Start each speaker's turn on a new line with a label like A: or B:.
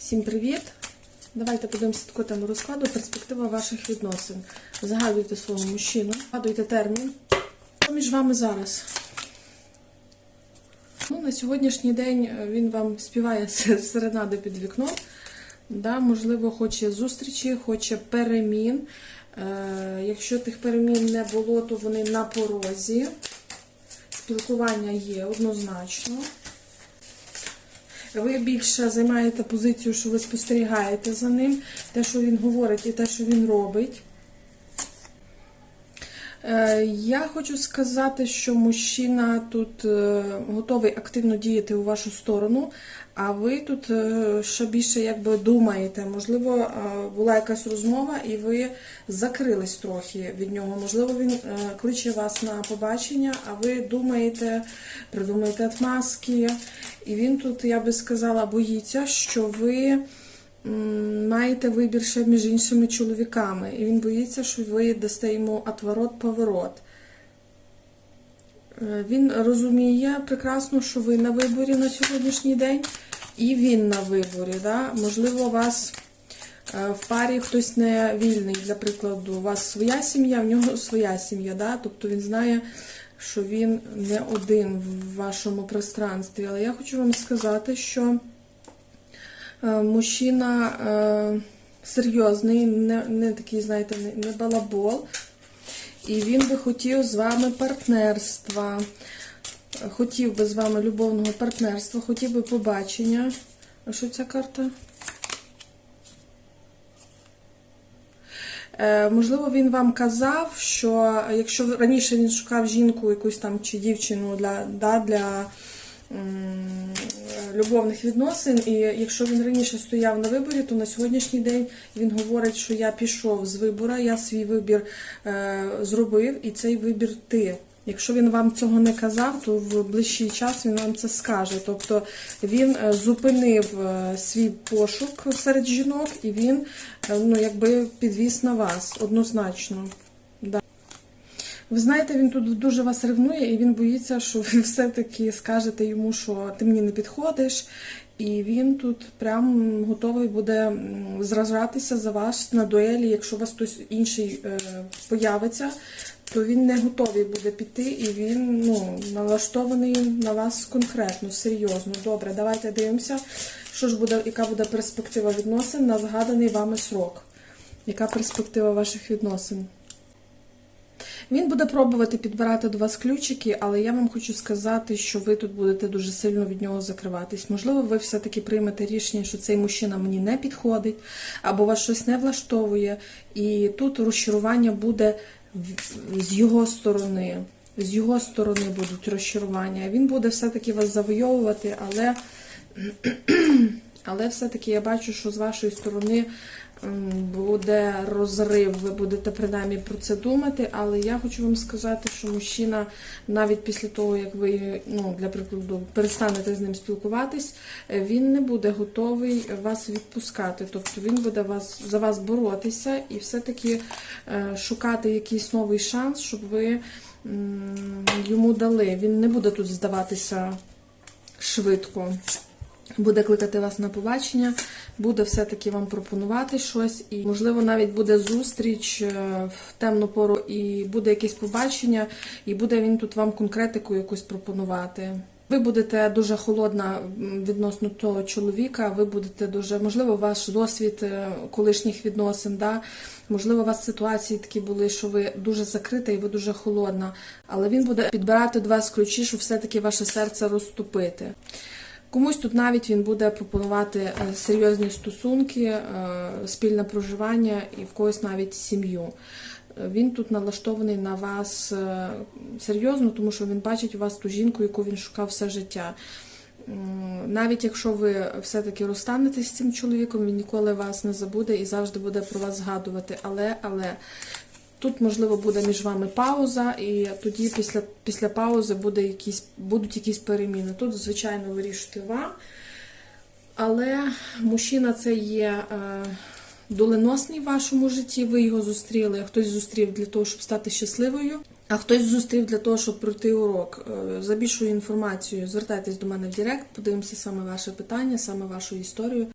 A: Всім привіт! Давайте подивимося таку тему розкладу. Перспектива ваших відносин. Згадуйте свого мужчину, згадуйте термін. Що між вами зараз? Ну, на сьогоднішній день е, він вам співає серенади під вікном. Да, можливо, хоче зустрічі, хоче перемін. Е, якщо тих перемін не було, то вони на порозі. Спілкування є однозначно. Ви більше займаєте позицію, що ви спостерігаєте за ним, те, що він говорить, і те, що він робить. Е, Я хочу сказати, що мужчина тут е, готовий активно діяти у вашу сторону, а ви тут е, ще більше якби думаєте. Можливо, була якась розмова, і ви закрились трохи від нього. Можливо, він кличе вас на побачення, а ви думаєте, придумаєте отмазки. І він тут, я би сказала, боїться, що ви маєте вибір ще між іншими чоловіками. І він боїться, що ви дасте йому отворот-поворот. Е, Він розуміє прекрасно, що ви на виборі на сьогоднішній день, і він на виборі. Да? Можливо, у вас е, в парі хтось не вільний, для прикладу, у вас своя сім'я, в нього своя сім'я. Да? Тобто він знає, що він не один в вашому пространстві. Але я хочу вам сказати, що е, мужчина е, серйозний, не, не такий, знаєте, не, не балабол. І він би хотів з вами партнерства, хотів би з вами любовного партнерства, хотів би побачення. А що ця карта? Можливо, він вам казав, що якщо раніше він шукав жінку, якусь там чи дівчину для, да, для любовних відносин, і якщо він раніше стояв на виборі, то на сьогоднішній день він говорить, що я пішов з вибора, я свій вибір е, зробив, і цей вибір ти. Якщо він вам цього не казав, то в ближчий час він вам це скаже. Тобто він е, зупинив е, свій пошук серед жінок, і він е, ну, якби підвіз на вас однозначно. Ви знаєте, він тут дуже вас ревнує, і він боїться, що ви все-таки скажете йому, що ти мені не підходиш. І він тут прям готовий буде зражатися за вас на дуелі. Якщо у вас хтось інший появиться, то він не готовий буде піти, і він ну, налаштований на вас конкретно, серйозно. Добре, давайте дивимося, що ж буде, яка буде перспектива відносин на згаданий вами срок. Яка перспектива ваших відносин? Він буде пробувати підбирати до вас ключики, але я вам хочу сказати, що ви тут будете дуже сильно від нього закриватись. Можливо, ви все-таки приймете рішення, що цей мужчина мені не підходить, або вас щось не влаштовує. І тут розчарування буде з його сторони. З його сторони будуть розчарування. Він буде все-таки вас завойовувати, але але все-таки я бачу, що з вашої сторони буде розрив. Ви будете принаймні про це думати. Але я хочу вам сказати, що мужчина, навіть після того, як ви, ну, для прикладу, перестанете з ним спілкуватись, він не буде готовий вас відпускати. Тобто він буде вас за вас боротися і все-таки е, шукати якийсь новий шанс, щоб ви йому дали. Він не буде тут здаватися швидко буде кликати вас на побачення, буде все-таки вам пропонувати щось, і, можливо, навіть буде зустріч е, в темну пору, і буде якесь побачення, і буде він тут вам конкретику якусь пропонувати. Ви будете дуже холодна відносно того чоловіка. Ви будете дуже, можливо, ваш досвід е, колишніх відносин, да? можливо, у вас ситуації такі були, що ви дуже закрита і ви дуже холодна, але він буде підбирати до вас ключі, щоб все-таки ваше серце розтопити. Комусь тут навіть він буде пропонувати е, серйозні стосунки, е, спільне проживання і в когось навіть сім'ю. Е, Він тут налаштований на вас серйозно, тому що він бачить у вас ту жінку, яку він шукав все життя. Навіть якщо ви все-таки розстанетесь з цим чоловіком, він ніколи вас не забуде і завжди буде про вас згадувати. Але, але Тут, можливо, буде між вами пауза, і тоді після, після паузи буде якісь, будуть якісь переміни. Тут, звичайно, вирішуйте вам. Але мужчина це є е, доленосний в вашому житті. Ви його зустріли, хтось зустрів для того, щоб стати щасливою, а хтось зустрів для того, щоб пройти урок. Е, За більшою інформацією звертайтесь до мене в Директ, подивимося саме ваше питання, саме вашу історію.